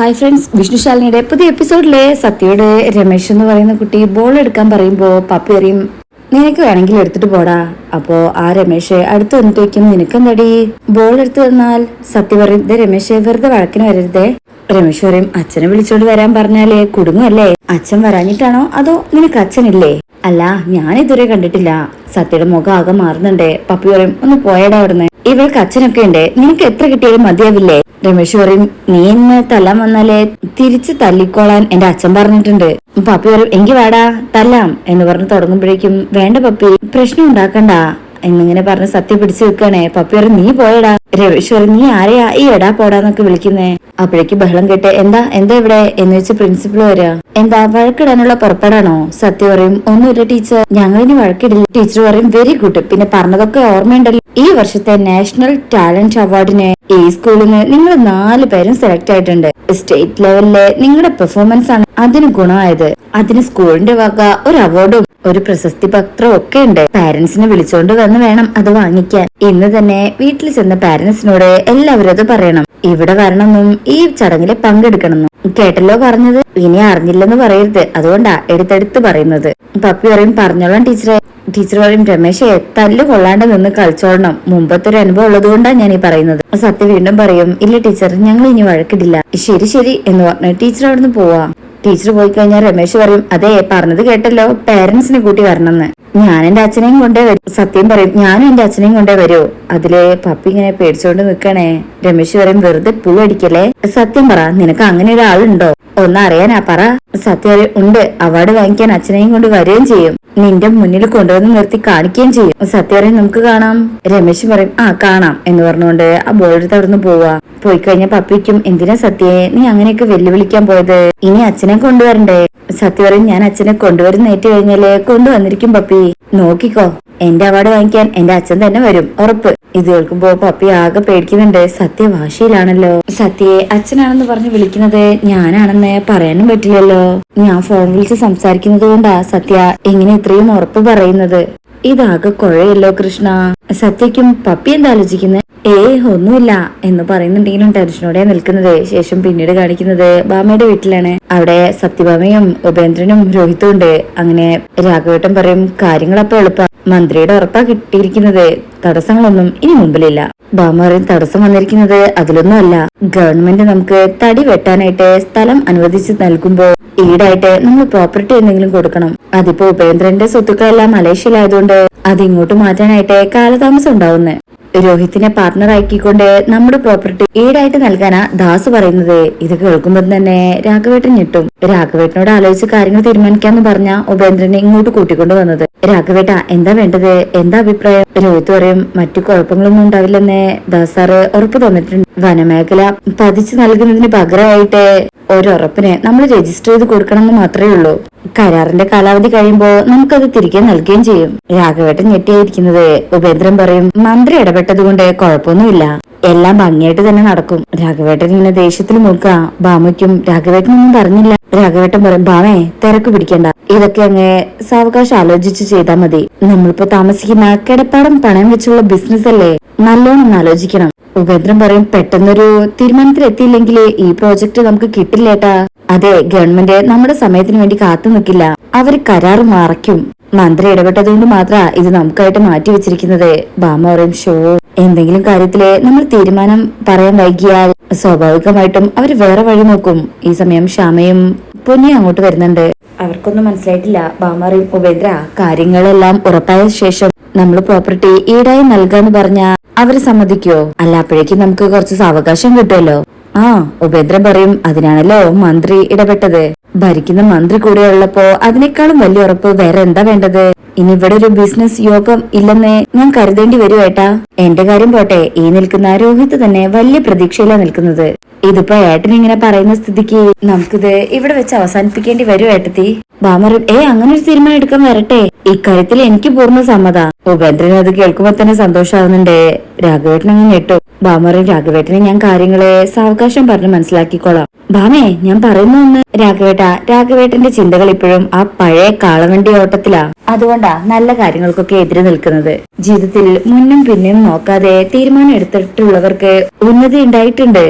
Hi friends വിഷ്ണുശാലിനിയുടെ പുതിയ എപ്പിസോഡിലെ സത്യയുടെ രമേശ് എന്ന് പറയുന്ന കുട്ടി ബോൾ എടുക്കാൻ പറയുമ്പോൾ പപ്പി എറിയും നിനക്ക് വേണമെങ്കിൽ എടുത്തിട്ട് പോടാ. അപ്പോ ആ രമേശ് അടുത്ത് വന്നിട്ടേക്കും നിനക്കെന്തടി? ബോൾ എടുത്തു തന്നാൽ? സത്യ പറയും "ദേ രമേശ് വെറുതെ വഴക്കിന് വരരുതേ. രമേശ് പറയും അച്ഛനെ വിളിച്ചോണ്ട് വരാൻ പറഞ്ഞാലേ കുടുങ്ങല്ലേ അച്ഛൻ വരാഞ്ഞിട്ടാണോ? അതോ നിനക്ക് അച്ഛനില്ലേ? അല്ല ഞാൻ ഇതുവരെ കണ്ടിട്ടില്ല. സത്യയുടെ മുഖം ആകെ മാറുന്നുണ്ട്. പപ്പി പറയും ഒന്ന് പോയടാ അവിടുന്ന്. ഇവൾക്ക് അച്ഛനൊക്കെ ഉണ്ട്. നിനക്ക് എത്ര കിട്ടിയാലും മതിയാവില്ലേ? രമേശ് പറയും നീ ഇന്ന് തല്ലാൻ വന്നാലേ തിരിച്ച് തല്ലിക്കോളാൻ എന്റെ അച്ഛൻ പറഞ്ഞിട്ടുണ്ട്. പപ്പി പറയും എങ്കി വാടാ തല്ലാം. എന്ന് പറഞ്ഞ് തുടങ്ങുമ്പോഴേക്കും വേണ്ട പപ്പി പ്രശ്നം ഉണ്ടാക്കണ്ട. എന്നിങ്ങനെ പറഞ്ഞ് സത്യം പിടിച്ചു വെക്കണേ പപ്പി നീ പോയടാ. രമേശ് നീ ആരെയാ ഈ എടാ പോടാന്നൊക്കെ വിളിക്കുന്നേ? അപ്പോഴേക്ക് ബഹളം കേട്ടെ എന്താ എന്താ ഇവിടെ? എന്ന് വെച്ച് പ്രിൻസിപ്പൾ വരാ എന്താ വഴക്കിടാനുള്ള പുറപ്പെടാണോ? സത്യം പറയും ഒന്നുമില്ല ടീച്ചർ. ഞങ്ങളിനി വഴക്കിടില്ല. ടീച്ചർ പറയും വെരി ഗുഡ്. പിന്നെ പറഞ്ഞതൊക്കെ ഓർമ്മയുണ്ടല്ലോ. ഈ വർഷത്തെ നാഷണൽ ടാലന്റ് അവാർഡിന് ഈ സ്കൂളിൽ നിന്ന് നിങ്ങൾ നാല് പേരും സെലക്ട് ആയിട്ടുണ്ട്. സ്റ്റേറ്റ് ലെവലിലെ നിങ്ങളുടെ പെർഫോമൻസ് ആണ് അതിന് ഗുണമായത്. അതിന് സ്കൂളിന്റെ വക ഒരു അവാർഡും ഒരു പ്രശസ്തി പത്രവും ഒക്കെ ഉണ്ട്. പാരന്റ്സിനെ വിളിച്ചോണ്ട് വന്ന് വേണം അത് വാങ്ങിക്കാൻ. ഇന്ന് തന്നെ വീട്ടിൽ ചെന്ന പാരന്റ്സിനോട് എല്ലാവരും അത് പറയണം. ഇവിടെ വരണമെന്നും ഈ ചടങ്ങിൽ പങ്കെടുക്കണമെന്നും. കേട്ടല്ലോ പറഞ്ഞത്? ഇനി അറിഞ്ഞില്ലെന്ന് പറയരുത്. അതുകൊണ്ടാ എടുത്തെടുത്ത് പറയുന്നത്. പപ്പി പറയും പറഞ്ഞോളാം ടീച്ചറെ. ടീച്ചർ പറയും രമേശ് തല്ല് കൊള്ളാണ്ട് നിന്ന് കളിച്ചോളണം. മുമ്പത്തെ ഒരു അനുഭവം ഉള്ളതുകൊണ്ടാണ് ഞാൻ ഈ പറയുന്നത്. സത്യ വീണ്ടും പറയും ഇല്ല ടീച്ചർ ഞങ്ങൾ ഇനി വഴക്കിടില്ല. ശരി ശരി എന്ന് പറഞ്ഞു ടീച്ചർ അവിടുന്ന് പോവാ. ടീച്ചർ പോയി കഴിഞ്ഞാൽ രമേശ് പറയും അതെ പറഞ്ഞത് കേട്ടല്ലോ പേരൻസിനെ കൂട്ടി വരണമെന്ന്. ഞാൻ എന്റെ അച്ഛനെയും കൊണ്ടേ വരും. സത്യം പറയും ഞാനും എന്റെ അച്ഛനെയും കൊണ്ടേ വരൂ. അതിലെ പപ്പി ഇങ്ങനെ പേടിച്ചോണ്ട് നിക്കണേ. രമേശ് പറയും വെറുതെ പൂ അടിക്കല്ലേ? സത്യം പറ നിനക്ക് അങ്ങനെ ഒരാളുണ്ടോ? ഒന്നറിയാനാ പറ. സത്യം ഉണ്ട്. അവാർഡ് വാങ്ങിക്കാൻ അച്ഛനെയും കൊണ്ട് വരികയും ചെയ്യും. നിന്റെ മുന്നിൽ കൊണ്ടുവന്ന് നിർത്തി കാണിക്കുകയും ചെയ്യും. സത്യം നമുക്ക് കാണാം. രമേശ് പറയും ആ കാണാം എന്ന് പറഞ്ഞുകൊണ്ട് ആ ബോർഡ് അവിടുന്ന് പോവാ പോയി കഴിഞ്ഞ പപ്പിക്കും എന്തിനാ സത്യയെ നീ അങ്ങനെയൊക്കെ വെല്ലുവിളിക്കാൻ പോയത്? ഇനി അച്ഛനെ കൊണ്ടുവരണ്ടേ? സത്യ പറയും ഞാൻ അച്ഛനെ കൊണ്ടുവരുന്ന ഏറ്റു കഴിഞ്ഞാൽ കൊണ്ടുവന്നിരിക്കും പപ്പി. നോക്കിക്കോ. എന്റെ അവാർഡ് വാങ്ങിക്കാൻ എന്റെ അച്ഛൻ തന്നെ വരും ഉറപ്പ്. ഇത് കേൾക്കുമ്പോ പപ്പി ആകെ പേടിക്കുന്നുണ്ട്. സത്യ വാശിയിലാണല്ലോ. സത്യയെ അച്ഛനാണെന്ന് പറഞ്ഞ് വിളിക്കുന്നത് ഞാനാണെന്ന് പറയാനും പറ്റില്ലല്ലോ. ഞാൻ ഫോൺ വിളിച്ച് സംസാരിക്കുന്നത് കൊണ്ടാ സത്യ എങ്ങനെ ഇത്രയും ഉറപ്പ് പറയുന്നത്. ഇതാകെ കുഴയല്ലോ കൃഷ്ണ. സത്യക്കും പപ്പി എന്താ ആലോചിക്കുന്നത് ഏയ് ഒന്നുമില്ല എന്ന് പറയുന്നുണ്ടെങ്കിലും ടെൻഷനോടെ നിൽക്കുന്നത്. ശേഷം പിന്നീട് കാണിക്കുന്നത് ബാമയുടെ വീട്ടിലാണ്. അവിടെ സത്യഭാമയും ഉപേന്ദ്രനും രോഹിത്തും ഉണ്ട്. അങ്ങനെ രാഘവേട്ടൻ പറയും കാര്യങ്ങളപ്പോ എളുപ്പ. മന്ത്രിയുടെ ഉറപ്പാ കിട്ടിയിരിക്കുന്നത്. തടസ്സങ്ങളൊന്നും ഇനി മുമ്പിലില്ല. ബാമറിൻ തടസ്സം വന്നിരിക്കുന്നത് അതിലൊന്നും അല്ല ഗവൺമെന്റ് നമുക്ക് തടി വെട്ടാനായിട്ട് സ്ഥലം അനുവദിച്ച് നൽകുമ്പോ ഈടായിട്ട് നമ്മൾ പ്രോപ്പർട്ടി എന്തെങ്കിലും കൊടുക്കണം. അതിപ്പോ ഉപേന്ദ്രന്റെ സ്വത്തുക്കളെല്ലാം മലേഷ്യയിലായതുകൊണ്ട് അത് ഇങ്ങോട്ട് മാറ്റാനായിട്ട് കാലതാമസം ഉണ്ടാവുന്നേ. രോഹിത്തിനെ പാർട്ണർ ആക്കിക്കൊണ്ട് നമ്മുടെ പ്രോപ്പർട്ടി ഈടായിട്ട് നൽകാനാ ദാസ് പറയുന്നത്. ഇത് കേൾക്കുമ്പോൾ തന്നെ രാഘവേട്ടൻ ഞെട്ടും. രാഘവേട്ടനോട് ആലോചിച്ച് കാര്യങ്ങൾ തീരുമാനിക്കാന്ന് പറഞ്ഞ ഉപേന്ദ്രനെ ഇങ്ങോട്ട് കൂട്ടിക്കൊണ്ട് വന്നത്. രാഘവേട്ട എന്താ വേണ്ടത്? എന്താ അഭിപ്രായം? രോഹിത് പറയും മറ്റു കുഴപ്പങ്ങളൊന്നും ഉണ്ടാവില്ലെന്ന് ദാസ് സാറ് ഉറപ്പ് തന്നിട്ടുണ്ട്. വനമേഖല പതിച്ചു നൽകുന്നതിന് പകരമായിട്ട് ഒരുറപ്പിന് നമ്മൾ രജിസ്റ്റർ ചെയ്ത് കൊടുക്കണമെന്ന് മാത്രമേ ഉള്ളൂ. കരാറിന്റെ കാലാവധി കഴിയുമ്പോ നമുക്കത് തിരികെ നൽകുകയും ചെയ്യും. രാഘവേട്ടൻ ഞെട്ടിയായിരിക്കുന്നത്. ഉപേന്ദ്രൻ പറയും മന്ത്രി ഇടപെട്ടത് കൊണ്ട് കുഴപ്പമൊന്നുമില്ല. എല്ലാം ഭംഗിയായിട്ട് തന്നെ നടക്കും. രാഘവേട്ടൻ ഇങ്ങനെ ദേഷ്യത്തിൽ നോക്കുക ബാമയ്ക്കും രാഘവേട്ടനൊന്നും പറഞ്ഞില്ല. രാഘവേട്ടൻ പറയും ബാമേ തിരക്ക് പിടിക്കണ്ട. ഇതൊക്കെ അങ്ങ് സാവകാശം ആലോചിച്ച് ചെയ്താൽ മതി. നമ്മളിപ്പോ താമസിക്കുന്ന കിടപ്പാടം പണയം വെച്ചുള്ള ബിസിനസ് അല്ലേ? നല്ലോണം ആലോചിക്കണം. ഉപേന്ദ്രൻ പറയും പെട്ടെന്നൊരു തീരുമാനത്തിൽ എത്തിയില്ലെങ്കിൽ ഈ പ്രോജക്റ്റ് നമുക്ക് കിട്ടില്ലേട്ടാ. അതെ ഗവൺമെന്റ് നമ്മുടെ സമയത്തിന് വേണ്ടി കാത്തു നിൽക്കില്ല. അവർ കരാർ മറയ്ക്കും. മന്ത്രി ഇടപെട്ടതുകൊണ്ട് മാത്ര ഇത് നമുക്കായിട്ട് മാറ്റി വെച്ചിരിക്കുന്നത്. ബാമ പറയും ഷോ എന്തെങ്കിലും കാര്യത്തിൽ നമ്മൾ തീരുമാനം പറയാൻ വൈകിയാൽ സ്വാഭാവികമായിട്ടും അവർ വേറെ വഴി നോക്കും. ഈ സമയം ക്ഷമയും പൊന്നി അങ്ങോട്ട് വരുന്നുണ്ട്. അവർക്കൊന്നും മനസ്സിലായിട്ടില്ല. ബാമറിയും ഉപേന്ദ്ര കാര്യങ്ങളെല്ലാം ഉറപ്പായ ശേഷം നമ്മൾ പ്രോപ്പർട്ടി ഈടായി നൽകാന്ന് പറഞ്ഞ അവർ സമ്മതിക്കോ? അല്ല അപ്പോഴേക്കും നമുക്ക് കുറച്ച് സാവകാശം കിട്ടുമല്ലോ ആ ഉപേന്ദ്രൻ പറയും അതിനാണല്ലോ മന്ത്രി ഇടപെട്ടത്. ഭരിക്കുന്ന മന്ത്രി കൂടെ ഉള്ളപ്പോ അതിനേക്കാളും വലിയ ഉറപ്പ് വേറെ എന്താ വേണ്ടത്? ഇനി ഇവിടെ ഒരു ബിസിനസ് യോഗം ഇല്ലെന്ന് ഞാൻ കരുതേണ്ടി വരുവേട്ടാ എന്റെ കാര്യം പോട്ടെ ഈ നിൽക്കുന്ന രോഹിത് തന്നെ വലിയ പ്രതീക്ഷയിലാണ് നിൽക്കുന്നത്. ഇതിപ്പോ ഏട്ടൻ ഇങ്ങനെ പറയുന്ന സ്ഥിതിക്ക് നമുക്കിത് ഇവിടെ വെച്ച് അവസാനിപ്പിക്കേണ്ടി വരും ഏട്ടത്തി. ബാമറും ഏ അങ്ങനെ ഒരു തീരുമാനം എടുക്കാൻ വരട്ടെ. ഇക്കാര്യത്തിൽ എനിക്ക് പൂർണ സമ്മത. ഉപേന്ദ്രൻ അത് കേൾക്കുമ്പോ തന്നെ സന്തോഷാവുന്നുണ്ട്. രാഘവേട്ടൻ അങ്ങ് ഞെട്ടു. ബാമറും രാഘവേട്ടനെ ഞാൻ കാര്യങ്ങളെ സാവകാശം പറഞ്ഞ് മനസ്സിലാക്കിക്കോളാം. ബാമേ ഞാൻ പറയുന്ന ഒന്ന് രാഘവേട്ട. രാഘവേട്ടന്റെ ചിന്തകൾ ഇപ്പോഴും ആ പഴയ കാളവണ്ടി ഓട്ടത്തിലാ. അതുകൊണ്ടാ നല്ല കാര്യങ്ങൾക്കൊക്കെ എതിരെ നിൽക്കുന്നത്. ജീവിതത്തിൽ മുന്നും പിന്നും നോക്കാതെ തീരുമാനം എടുത്തിട്ടുള്ളവർക്ക് ഉന്നതി ഉണ്ടായിട്ടുണ്ട്.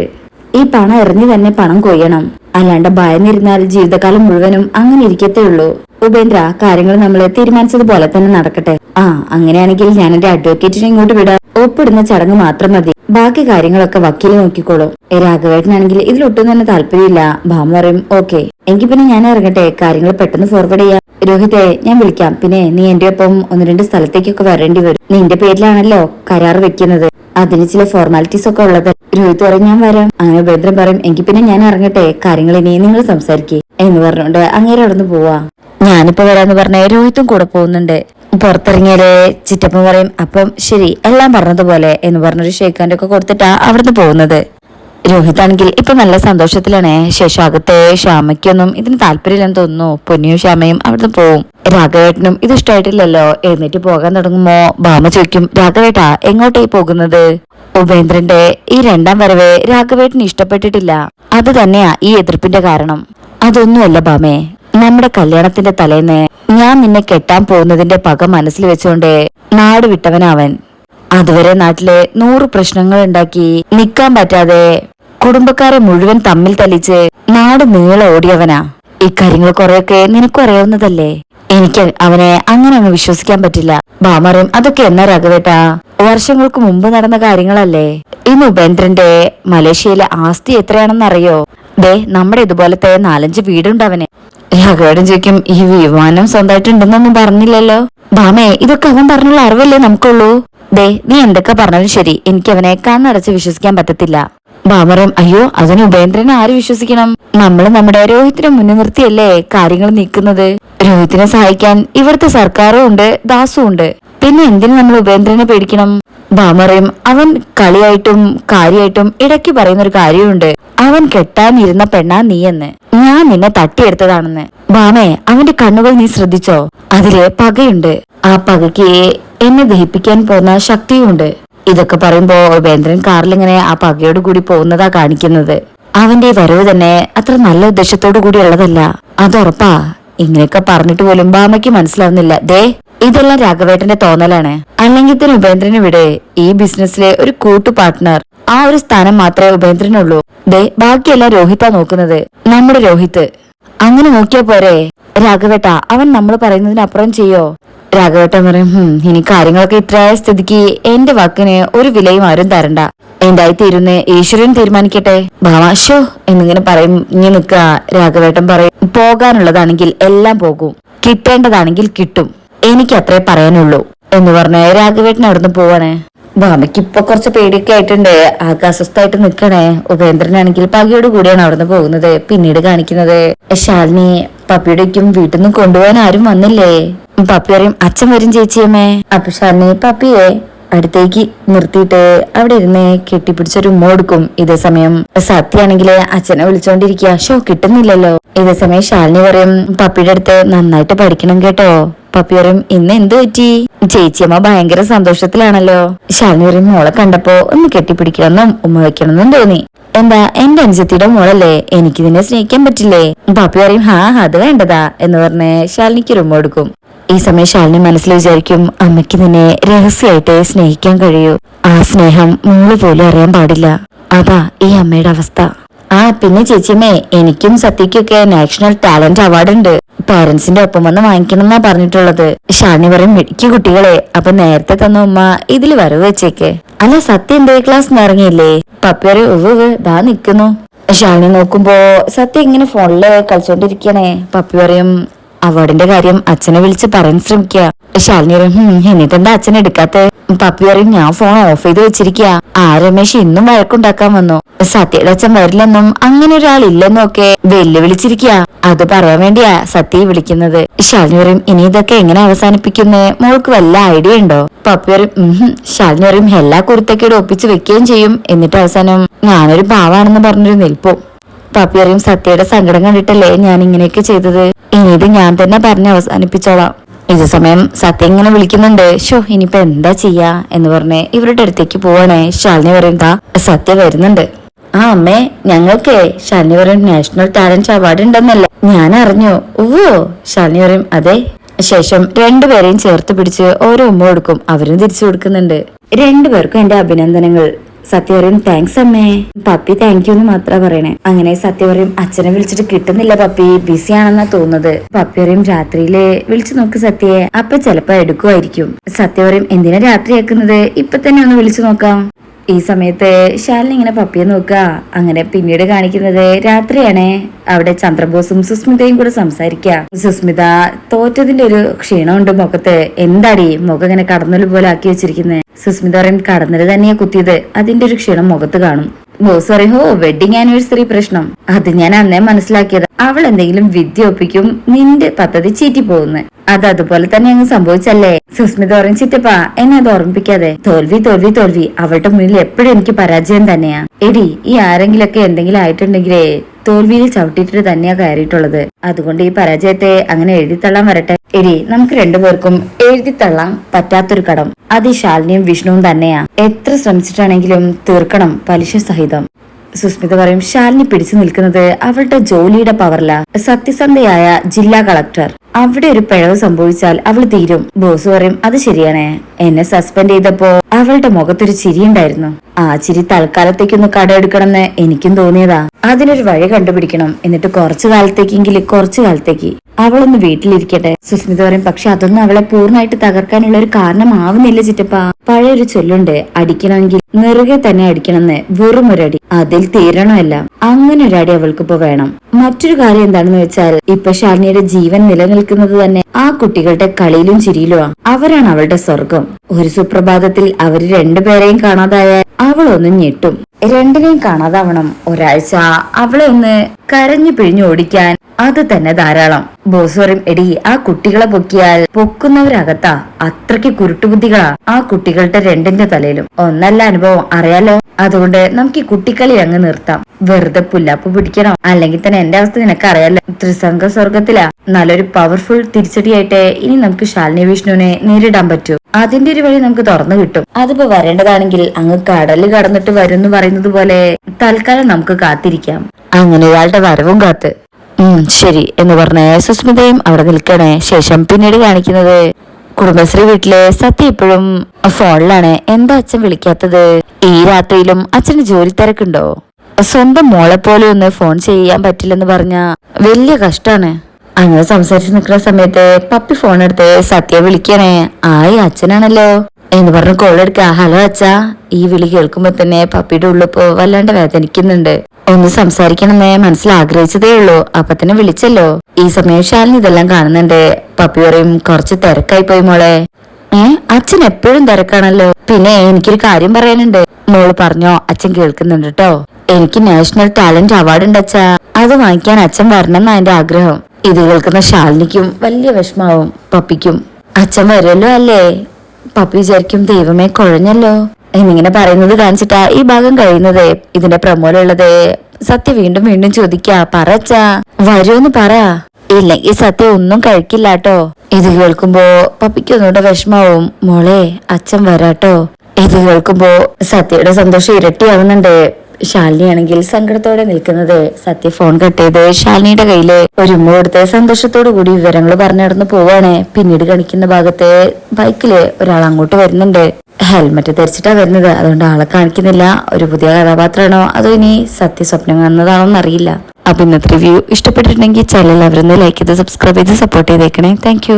ഈ പണം എറിഞ്ഞു തന്നെ പണം കൊയ്യണം. അല്ലാണ്ട് ഭയന്നിരുന്നാൽ ജീവിതകാലം മുഴുവനും അങ്ങനെ ഇരിക്കത്തേ ഉള്ളൂ. ഉപേന്ദ്ര കാര്യങ്ങൾ നമ്മൾ തീരുമാനിച്ചതുപോലെ തന്നെ നടക്കട്ടെ. ആ അങ്ങനെയാണെങ്കിൽ ഞാൻ എന്റെ അഡ്വക്കേറ്റിനെ ഇങ്ങോട്ട് വിടാം. ഒപ്പിടുന്ന ചടങ്ങ് മാത്രം മതി. ബാക്കി കാര്യങ്ങളൊക്കെ വക്കീൽ നോക്കിക്കോളൂ. രാഘവേട്ടനാണെങ്കിൽ ഇതിലൊട്ടും തന്നെ താല്പര്യമില്ല. ഭാമ പറയും ഓക്കെ. എങ്കിൽ പിന്നെ ഞാൻ ഇറങ്ങട്ടെ. കാര്യങ്ങൾ പെട്ടെന്ന് ഫോർവേഡ് ചെയ്യാം. രോഹിതെ ഞാൻ വിളിക്കാം. പിന്നെ നീ എന്റെ ഒപ്പം ഒന്ന് രണ്ട് സ്ഥലത്തേക്കൊക്കെ വരേണ്ടി വരും. നിന്റെ പേരിലാണല്ലോ കരാർ വെക്കുന്നത്. അതിന് ചില ഫോർമാലിറ്റീസ് ഒക്കെ ഉള്ളത്. രോഹിത് പറയും ഞാൻ വരാം. അങ്ങനെ ഉപേന്ദ്രൻ പറയും എങ്കിൽ പിന്നെ ഞാൻ ഇറങ്ങട്ടെ. കാര്യങ്ങൾ ഇനി നിങ്ങൾ സംസാരിക്കേ. എന്ന് പറഞ്ഞുകൊണ്ട് അങ്ങേരെ അവിടെ നിന്ന് പോവാ. ഞാനിപ്പോ വരാന്ന് പറഞ്ഞ രോഹിത്തും കൂടെ പോകുന്നുണ്ട്. പുറത്തിറങ്ങിയാലേ ചിറ്റപ്പൻ പറയും അപ്പം ശരി എല്ലാം പറഞ്ഞതുപോലെ എന്ന് പറഞ്ഞൊരു ഷേഖാന്റെ ഒക്കെ കൊടുത്തിട്ടാ അവിടുന്ന് പോകുന്നത്. രോഹിത് ആണെങ്കിൽ ഇപ്പൊ നല്ല സന്തോഷത്തിലാണ്. ശേഷം അകത്തെ ശ്യാമയ്ക്കൊന്നും ഇതിന് താല്പര്യമില്ലെന്ന് തോന്നുന്നു. പൊന്നിയും ശ്യാമയും അവിടുന്ന് പോവും. രാഘവേട്ടനും ഇത് ഇഷ്ടമായിട്ടില്ലല്ലോ. എഴുന്നേറ്റ് പോകാൻ തുടങ്ങുമ്പോ ഭാമ ചോദിക്കും രാഘവേട്ടാ എങ്ങോട്ടേ പോകുന്നത്? ഉപേന്ദ്രന്റെ ഈ രണ്ടാം വരവ് രാഘവേട്ടന് ഇഷ്ടപ്പെട്ടിട്ടില്ല. അത് തന്നെയാ ഈ എതിർപ്പിന്റെ കാരണം. അതൊന്നുമല്ല ഭാമേ നമ്മുടെ കല്യാണത്തിന്റെ തലേന്ന് ഞാൻ നിന്നെ കെട്ടാൻ പോകുന്നതിന്റെ പക മനസ്സിൽ വെച്ചുകൊണ്ട് നാട് വിട്ടവനാവൻ. അതുവരെ നാട്ടിലെ നൂറ് പ്രശ്നങ്ങൾ ഉണ്ടാക്കി നിക്കാൻ പറ്റാതെ കുടുംബക്കാരെ മുഴുവൻ തമ്മിൽ തല്ലിച്ച് നാട് നീളെ ഓടിയവനാ. ഇക്കാര്യങ്ങൾ കുറെയൊക്കെ നിനക്കും അറിയാവുന്നതല്ലേ? എനിക്ക് അവനെ അങ്ങനെ അങ്ങ് വിശ്വസിക്കാൻ പറ്റില്ല. ബാമറും അതൊക്കെ എന്നാ രാഘവേട്ടാ? വർഷങ്ങൾക്ക് മുമ്പ് നടന്ന കാര്യങ്ങളല്ലേ? ഇന്ന് ഉപേന്ദ്രന്റെ മലേഷ്യയിലെ ആസ്തി എത്രയാണെന്നറിയോ? ദേ നമ്മുടെ ഇതുപോലത്തെ നാലഞ്ച് വീടുണ്ട് അവന്. രാഘവേടൻ ചോദിക്കും ഈ വിമാനം സ്വന്തമായിട്ടുണ്ടെന്നൊന്നും പറഞ്ഞില്ലല്ലോ? ബാമേ ഇതൊക്കെ അവൻ പറഞ്ഞുള്ള അറിവല്ലേ നമുക്കുള്ളൂ? ദേ നീ എന്തൊക്കെ പറഞ്ഞാലും ശരി. എനിക്ക് അവനെ കണ്ണടച്ച് വിശ്വസിക്കാൻ പറ്റത്തില്ല. ബാമറും അയ്യോ അതിന് ഉപേന്ദ്രനെ ആര് വിശ്വസിക്കണം? നമ്മൾ നമ്മുടെ രോഹിത്തിനെ മുന്നിൽ നിർത്തിയല്ലേ കാര്യങ്ങൾ നീക്കുന്നത്? രോഹിത്തിനെ സഹായിക്കാൻ ഇവിടുത്തെ സർക്കാരും ഉണ്ട് ദാസും ഉണ്ട്. പിന്നെ എന്തിനു നമ്മൾ ഉപേന്ദ്രനെ പേടിക്കണം? ബാമറയും അവൻ കളിയായിട്ടും കാര്യായിട്ടും ഇടയ്ക്ക് പറയുന്ന ഒരു കാര്യമുണ്ട്. അവൻ കെട്ടാനിരുന്ന പെണ്ണാ നീയെന്ന്. ഞാൻ നിന്നെ തട്ടിയെടുത്തതാണെന്ന്. ബാമേ അവന്റെ കണ്ണുകൾ നീ ശ്രദ്ധിച്ചോ? അതിലെ പകയുണ്ട്. ആ പകയ്ക്ക് എന്നെ ദഹിപ്പിക്കാൻ പോന്ന ശക്തിയുമുണ്ട്. ഇതൊക്കെ പറയുമ്പോ ഉപേന്ദ്രൻ കാറിലിങ്ങനെ ആ പകയോട് കൂടി പോകുന്നതാ കാണിക്കുന്നത്. അവന്റെ വരവ് തന്നെ അത്ര നല്ല ഉദ്ദേശത്തോടു കൂടി ഉള്ളതല്ല. അതുറപ്പാ ഇങ്ങനെയൊക്കെ പറഞ്ഞിട്ട് പോലും ബാമയ്ക്ക് മനസ്സിലാവുന്നില്ല. ദേ ഇതെല്ലാം രാഘവേട്ടന്റെ തോന്നലാണ്. അല്ലെങ്കിൽ തന്നെ ഉപേന്ദ്രന് ഇവിടെ ഈ ബിസിനസ്സിലെ ഒരു കൂട്ടു പാർട്ട്ണർ ആ ഒരു സ്ഥാനം മാത്രമേ ഉപേന്ദ്രനുള്ളൂ. ദേ ബാക്കിയെല്ലാം രോഹിത്താ നോക്കുന്നത്. നമ്മുടെ രോഹിത് അങ്ങനെ നോക്കിയാ പോരെ. രാഘവേട്ട അവൻ നമ്മൾ പറയുന്നതിനപ്പുറം ചെയ്യോ? രാഘവേട്ടൻ പറയും "ഹും, ഇനി കാര്യങ്ങളൊക്കെ ഇത്രയായ സ്ഥിതിക്ക് എന്റെ വാക്കിന് ഒരു വിലയും ആരും തരണ്ട. എന്തായി തീരുന്നേ? ഈശ്വരൻ തീരുമാനിക്കട്ടെ. ഭാമാശോ എന്നിങ്ങനെ പറയും ഇനി നിക്ക രാഘവേട്ടൻ പറയും പോകാനുള്ളതാണെങ്കിൽ എല്ലാം പോകും. കിട്ടേണ്ടതാണെങ്കിൽ കിട്ടും. എനിക്ക് അത്രേ പറയാനുള്ളൂ എന്ന് പറഞ്ഞ് രാഘവേട്ടൻ അവിടുന്ന് പോവാണേ. ഭാമയ്ക്ക് ഇപ്പൊ കുറച്ച് പേടിയൊക്കെ ആയിട്ടുണ്ട്. ആകെ നിൽക്കണേ. നിക്കണേ ഉപേന്ദ്രനാണെങ്കിൽ പകയോട് കൂടിയാണ് അവിടുന്ന് പോകുന്നത്. പിന്നീട് കാണിക്കുന്നത് ശാലിനി പപ്പിയുടേക്കും വീട്ടിൽ നിന്ന് കൊണ്ടുപോകാൻ ആരും വന്നില്ലേ? പപ്പി പറയും അച്ഛൻ വരും ചേച്ചിയമ്മേ. അപ്പൊ ശാലിനി പപ്പിയെ അടുത്തേക്ക് നിർത്തിയിട്ട് അവിടെ ഇരുന്ന് കെട്ടിപ്പിടിച്ചൊരു മോടുക്കും ഇതേ സമയം. സത്യാണെങ്കിൽ അച്ഛനെ വിളിച്ചോണ്ടിരിക്കുക. ഷോ കിട്ടുന്നില്ലല്ലോ. ഇതേ സമയം ശാലിനി പറയും പപ്പിയുടെ അടുത്ത് നന്നായിട്ട് പഠിക്കണം കേട്ടോ. പപ്പി പറയും ഇന്ന് എന്ത് പറ്റി? ചേച്ചിയമ്മ ഭയങ്കര സന്തോഷത്തിലാണല്ലോ. ശാലിനി പറയും മോളെ കണ്ടപ്പോ ഒന്ന് കെട്ടിപ്പിടിക്കണമെന്നും ഉമ്മ വെക്കണമെന്നും തോന്നി. എന്താ എന്റെ അനുജത്തിയുടെ മോളല്ലേ? എനിക്ക് ഇതിനെ സ്നേഹിക്കാൻ പറ്റില്ലേ? പപ്പി പറയും ഹാ അത് വേണ്ടതാ എന്ന് പറഞ്ഞ് ശാലിനിക്ക് ഉമ്മ കൊടുക്കും. ഈ സമയം ശാലിനി മനസ്സിൽ വിചാരിക്കും അമ്മയ്ക്ക് നിന്നെ രഹസ്യമായിട്ട് സ്നേഹിക്കാൻ കഴിയൂ. ആ സ്നേഹം മോൾ പോലും അറിയാൻ പാടില്ല. അതാ ഈ അമ്മയുടെ അവസ്ഥ. ആ പിന്നെ ചേച്ചിയമ്മേ എനിക്കും സത്യക്കൊക്കെ നാഷണൽ ടാലന്റ് അവാർഡ് ഉണ്ട് പാരന്റ്സിന്റെ ഒപ്പം വന്ന് വാങ്ങിക്കണം എന്നാ പറഞ്ഞിട്ടുള്ളത്. ഷാനി പറയും മിടിക്ക് കുട്ടികളെ അപ്പൊ നേരത്തെ തന്ന ഉമ്മ ഇതിൽ വരവ് വെച്ചേക്ക്. അല്ല സത്യം എന്തേ ക്ലാസ് ഇറങ്ങിയില്ലേ? പപ്പേര് ഉവ്, ദാ നിക്കുന്നു. ഷാനി നോക്കുമ്പോ സത്യ ഇങ്ങനെ ഫോണിൽ കളിച്ചോണ്ടിരിക്കണേ പപ്പി പറയും അവാർഡിന്റെ കാര്യം അച്ഛനെ വിളിച്ച് പറയാൻ ശ്രമിക്കുക. ശാലിനി പറയും "ഹും, എന്നിട്ടെന്താ അച്ഛൻ എടുക്കാത്ത? പപ്പി പറയും ഞാൻ ഫോൺ ഓഫ് ചെയ്ത് വെച്ചിരിക്കുക ആ രമേശ് ഇന്നും വഴക്കുണ്ടാക്കാൻ വന്നു. സത്യയുടെ അച്ഛൻ വരില്ലെന്നും അങ്ങനെ ഒരാൾ ഇല്ലെന്നും ഒക്കെ വെല്ലുവിളിച്ചിരിക്കുക അത് പറയാൻ വേണ്ടിയാ സത്യ വിളിക്കുന്നത്. ശാലിനി പറയും ഇനി ഇതൊക്കെ എങ്ങനെ അവസാനിപ്പിക്കുന്നേ മോൾക്ക് വല്ല ഐഡിയ ഉണ്ടോ? പപ്പി പറയും. ശാലിനി പറയും എല്ലാ കുരുത്തക്കേടും ഒപ്പിച്ച് വെക്കുകയും ചെയ്യും. എന്നിട്ട് അവസാനം ഞാനൊരു പാവാണെന്ന് പറഞ്ഞൊരു നിൽപ്പും. പപ്പി പറയും സത്യയുടെ സങ്കടം കണ്ടിട്ടല്ലേ ഞാൻ ഇങ്ങനെയൊക്കെ ചെയ്തത്? ഇനി ഇത് ഞാൻ തന്നെ പറഞ്ഞ് അവസാനിപ്പിച്ചോളാം. ഇത് സമയം സത്യ ഇങ്ങനെ വിളിക്കുന്നുണ്ട്. ഷോ ഇനിയിപ്പോ എന്താ ചെയ്യാ എന്ന് പറഞ്ഞ് ഇവരുടെ അടുത്തേക്ക് പോവാണേ. ശാലിനി പറയും "ദാ, സത്യ വരുന്നുണ്ട്. ആ അമ്മേ ഞങ്ങൾക്ക് ശാലിനി പറയും നാഷണൽ ടാലന്റ് അവാർഡ് ഉണ്ടെന്നല്ലേ. ഞാൻ അറിഞ്ഞു. ഓ ശാലിനി പറയും അതെ. ശേഷം രണ്ടുപേരെയും ചേർത്ത് പിടിച്ച് ഓരോ ഉമ്മ കൊടുക്കും. അവരും തിരിച്ചു കൊടുക്കുന്നുണ്ട്. രണ്ടുപേർക്കും എന്റെ അഭിനന്ദനങ്ങൾ. സത്യ പറയും താങ്ക്സ് അമ്മേ. പപ്പി താങ്ക് യു എന്ന് മാത്രമാണ് പറയണേ. അങ്ങനെ സത്യ പറയും അച്ഛനെ വിളിച്ചിട്ട് കിട്ടുന്നില്ല പപ്പി ബിസി ആണെന്നാ തോന്നുന്നത്. പപ്പി പറയും രാത്രിയിൽ വിളിച്ചു നോക്ക് സത്യയെ അപ്പൊ ചെലപ്പോ എടുക്കുമായിരിക്കും സത്യ പറയും എന്തിനാ രാത്രിയാക്കുന്നത്? ഇപ്പൊ തന്നെ ഒന്ന് വിളിച്ചു നോക്കാം. ഈ സമയത്ത് ശാലിനി ഇങ്ങനെ പപ്പിയെ നോക്ക. അങ്ങനെ പിന്നീട് കാണിക്കുന്നത് രാത്രിയാണേ. അവിടെ ചന്ദ്രബോസും സുസ്മിതയും കൂടെ സംസാരിക്കുക സുസ്മിത തോറ്റതിന്റെ ഒരു ക്ഷീണമുണ്ട് മുഖത്ത്. എന്താടി മുഖം ഇങ്ങനെ കടന്നൽ പോലെ ആക്കി വെച്ചിരിക്കുന്നത് സുസ്മിത പറയും കടന്നൽ തന്നെയാ കുത്തിയത്. അതിന്റെ ഒരു ക്ഷീണം മുഖത്ത് കാണും. ബോസ് പറയും ഹോ വെഡിങ് ആനിവേഴ്സറി പ്രശ്നം. അത് ഞാൻ അന്നേ മനസ്സിലാക്കിയത്. അവൾ എന്തെങ്കിലും വിദ്യ ഒപ്പിക്കും നിന്റെ പദ്ധതി ചീറ്റി പോകുന്നു അത് അതുപോലെ തന്നെ അങ്ങ് സംഭവിച്ചല്ലേ? സുസ്മിത പറയും ചിറ്റപ്പാ എന്നെ അത് ഓർമ്മിപ്പിക്കാതെ. തോൽവി തോൽവി തോൽവി. അവളുടെ മുന്നിൽ എപ്പോഴും എനിക്ക് പരാജയം തന്നെയാ. എടി ഈ ആരെങ്കിലൊക്കെ എന്തെങ്കിലും ആയിട്ടുണ്ടെങ്കിലേ തോൽവിയിൽ ചവിട്ടിയിട്ട് തന്നെയാ കയറിയിട്ടുള്ളത്. അതുകൊണ്ട് ഈ പരാജയത്തെ അങ്ങനെ എഴുതി തള്ളാൻ വരട്ടെ. എടി നമുക്ക് രണ്ടുപേർക്കും എഴുതിത്തള്ളാൻ പറ്റാത്തൊരു കടം. അത് ശാലിനിയും വിഷ്ണുവും തന്നെയാ. എത്ര ശ്രമിച്ചിട്ടാണെങ്കിലും തീർക്കണം പലിശ സഹിതം. സുസ്മിത പറയും ശാലിനി പിടിച്ചു നിൽക്കുന്നത് അവളുടെ ജോലിയുടെ പവറില. സത്യസന്ധയായ ജില്ലാ കളക്ടർ അവിടെ ഒരു പിഴവ് സംഭവിച്ചാൽ അവൾ തീരും. ബോസ് പറയും അത് ശരിയാണ്. എന്നെ സസ്പെൻഡ് ചെയ്തപ്പോ അവളുടെ മുഖത്തൊരു ചിരി ഉണ്ടായിരുന്നു ആ ചിരി തൽക്കാലത്തേക്കൊന്ന് കടമെടുക്കണമെന്ന് എനിക്കും തോന്നിയതാ. അതിനൊരു വഴി കണ്ടുപിടിക്കണം. എന്നിട്ട് കുറച്ചു കാലത്തേക്കെങ്കിൽ കുറച്ചു കാലത്തേക്ക്. അവളൊന്ന് വീട്ടിലിരിക്കട്ടെ. സുസ്മിത പറയും പക്ഷെ അതൊന്നും അവളെ പൂർണമായിട്ട് തകർക്കാനുള്ള ഒരു കാരണമാവുന്നില്ല ചിറ്റപ്പ. പഴയൊരു ചൊല്ലുണ്ട് അടിക്കണമെങ്കിൽ നിറുകെ തന്നെ അടിക്കണമെന്ന് വെറും ഒരടി അതിൽ തീരണമല്ല. അങ്ങനെ ഒരു അടി അവൾക്കിപ്പോ വേണം. മറ്റൊരു കാര്യം എന്താണെന്ന് വെച്ചാൽ ഇപ്പൊ ശാലിനിയുടെ ജീവൻ നിലനിൽക്കുന്നത് തന്നെ ആ കുട്ടികളുടെ കളിയിലും ചിരിയിലുമാ അവരാണ് അവളുടെ സ്വർഗം ഒരു സുപ്രഭാതത്തിൽ അവർ രണ്ടുപേരെയും കാണാതായ അവളൊന്ന് ഞെട്ടും. രണ്ടിനെയും കാണാതാവണം. ഒരാഴ്ച അവളെ ഒന്ന് കരഞ്ഞു പിഴിഞ്ഞു ഓടിക്കാൻ അത് തന്നെ ധാരാളം. ബോസ് പറയും എടി ആ കുട്ടികളെ പൊക്കിയാൽ പൊക്കുന്നവരകത്താ. അത്രയ്ക്ക് കുരുട്ടുബുദ്ധികളാ ആ കുട്ടികളുടെ രണ്ടിന്റെ തലയിലും. ഒന്നല്ല അനുഭവം അറിയാലോ? അതുകൊണ്ട് നമുക്ക് ഈ കുട്ടിക്കളി അങ്ങ് നിർത്താം. വെറുതെ പുല്ലാപ്പ് പിടിക്കണം. അല്ലെങ്കിൽ തന്നെ എന്റെ അവസ്ഥ നിനക്ക് അറിയാലോ. ത്രിസംഗ സ്വർഗത്തിലാ നല്ലൊരു പവർഫുൾ തിരിച്ചടിയായിട്ട് ഇനി നമുക്ക് ശാലിനി വിഷ്ണുവിനെ നേരിടാൻ പറ്റൂ. അതിന്റെ ഒരു വഴി നമുക്ക് തുറന്നു കിട്ടും. അതിപ്പോ വരേണ്ടതാണെങ്കിൽ അങ്ങ് കടൽ കടന്നിട്ട് വരും എന്ന് പറയുന്നത് പോലെ തൽക്കാലം നമുക്ക് കാത്തിരിക്കാം. അങ്ങനെ ഇയാളുടെ വരവും കാത്ത് ശരി. എന്ന് പറഞ്ഞ സുസ്മിതയും അവിടെ നിൽക്കണേ. ശേഷം പിന്നീട് കാണിക്കുന്നത് കുടുംബശ്രീ വീട്ടിലെ സത്യ ഇപ്പോഴും ഫോണിലാണ്. എന്താ അച്ഛൻ വിളിക്കാത്തത്? ഈ രാത്രിയിലും അച്ഛന് ജോലി തിരക്കുണ്ടോ? സ്വന്തം മോളെ പോലെ ഒന്ന് ഫോൺ ചെയ്യാൻ പറ്റില്ലെന്ന് പറഞ്ഞ വലിയ കഷ്ടാണ്. അങ്ങനെ സംസാരിച്ച് നിൽക്കുന്ന സമയത്ത് പപ്പി ഫോൺ എടുത്ത് സത്യ വിളിക്കണേ. ആയി അച്ഛനാണല്ലോ. എന്ന് പറഞ്ഞ് കോൾ എടുക്ക. ഹലോ അച്ഛാ. ഈ വിളി കേൾക്കുമ്പോ തന്നെ പപ്പിയുടെ ഉള്ളിപ്പോ വല്ലാണ്ട് വേദനിക്കുന്നുണ്ട്. ഒന്ന് സംസാരിക്കണമെന്നേ മനസ്സിൽ ആഗ്രഹിച്ചതേ ഉള്ളൂ. അപ്പൊ തന്നെ വിളിച്ചല്ലോ. ഈ സമയം ശാലിനി ഇതെല്ലാം കാണുന്നുണ്ട്. പപ്പി പറയും കുറച്ച് തിരക്കായി പോയി മോളെ. ഏ? അച്ഛൻ എപ്പോഴും തിരക്കാണല്ലോ. പിന്നെ എനിക്കൊരു കാര്യം പറയാനുണ്ട്. മോൾ പറഞ്ഞോ അച്ഛൻ കേൾക്കുന്നുണ്ട് കേട്ടോ എനിക്ക് നാഷണൽ ടാലന്റ് അവാർഡ് ഉണ്ട് അച്ഛാ. അത് വാങ്ങിക്കാൻ അച്ഛൻ വരണം എന്നാ എന്റെ ആഗ്രഹം. ഇത് കേൾക്കുന്ന ശാലിനിക്കും വലിയ വിഷമാവും പപ്പിക്കും. അച്ഛൻ വരുമല്ലോ അല്ലേ? പപ്പി വിചാരിക്കും ദൈവമേ കുഴഞ്ഞല്ലോ. എന്നിങ്ങനെ പറയുന്നത് കാണിച്ചിട്ടാ ഈ ഭാഗം കഴിയുന്നതേ. ഇതിന്റെ പ്രമോലുള്ളത് സത്യ വീണ്ടും വീണ്ടും ചോദിക്കാ പറ വരൂന്ന് പറ. ഇല്ലെങ്കിൽ സത്യ ഒന്നും കഴിക്കില്ല കേട്ടോ ഇത് കേൾക്കുമ്പോ പപ്പിക്ക് ഒന്നുകൂടെ വിഷമാവും. മോളെ അച്ഛൻ വരാട്ടോ ഇത് കേൾക്കുമ്പോ സത്യയുടെ സന്തോഷം ഇരട്ടിയാവുന്നുണ്ട്. ശാലിനി ആണെങ്കിൽ സങ്കടത്തോടെ നിൽക്കുന്നത് സത്യ ഫോൺ കട്ട് ചെയ്ത് ശാലിനിയുടെ കയ്യിൽ ഒരു ഉമ്മ സന്തോഷത്തോടു കൂടി വിവരങ്ങൾ പറഞ്ഞു നടന്ന് പോവാണ്. പിന്നീട് കണിക്കുന്ന ഭാഗത്ത് ബൈക്കിൽ ഒരാൾ അങ്ങോട്ട് വരുന്നുണ്ട്. ഹെൽമെറ്റ് ധരിച്ചിട്ടാ വരുന്നത്. അതുകൊണ്ട് ആളെ കാണിക്കുന്നില്ല. ഒരു പുതിയ കഥാപാത്രമാണോ? അതോ ഇനി സത്യ സ്വപ്നം കാണുന്നതാണോ എന്നറിയില്ല അപ്പൊ ഇന്നത്തെ റിവ്യൂ ഇഷ്ടപ്പെട്ടിട്ടുണ്ടെങ്കിൽ ചാനൽ അവരൊന്ന് ലൈക്ക് ചെയ്ത് സബ്സ്ക്രൈബ് ചെയ്ത് സപ്പോർട്ട് ചെയ്തേക്കണേ. താങ്ക്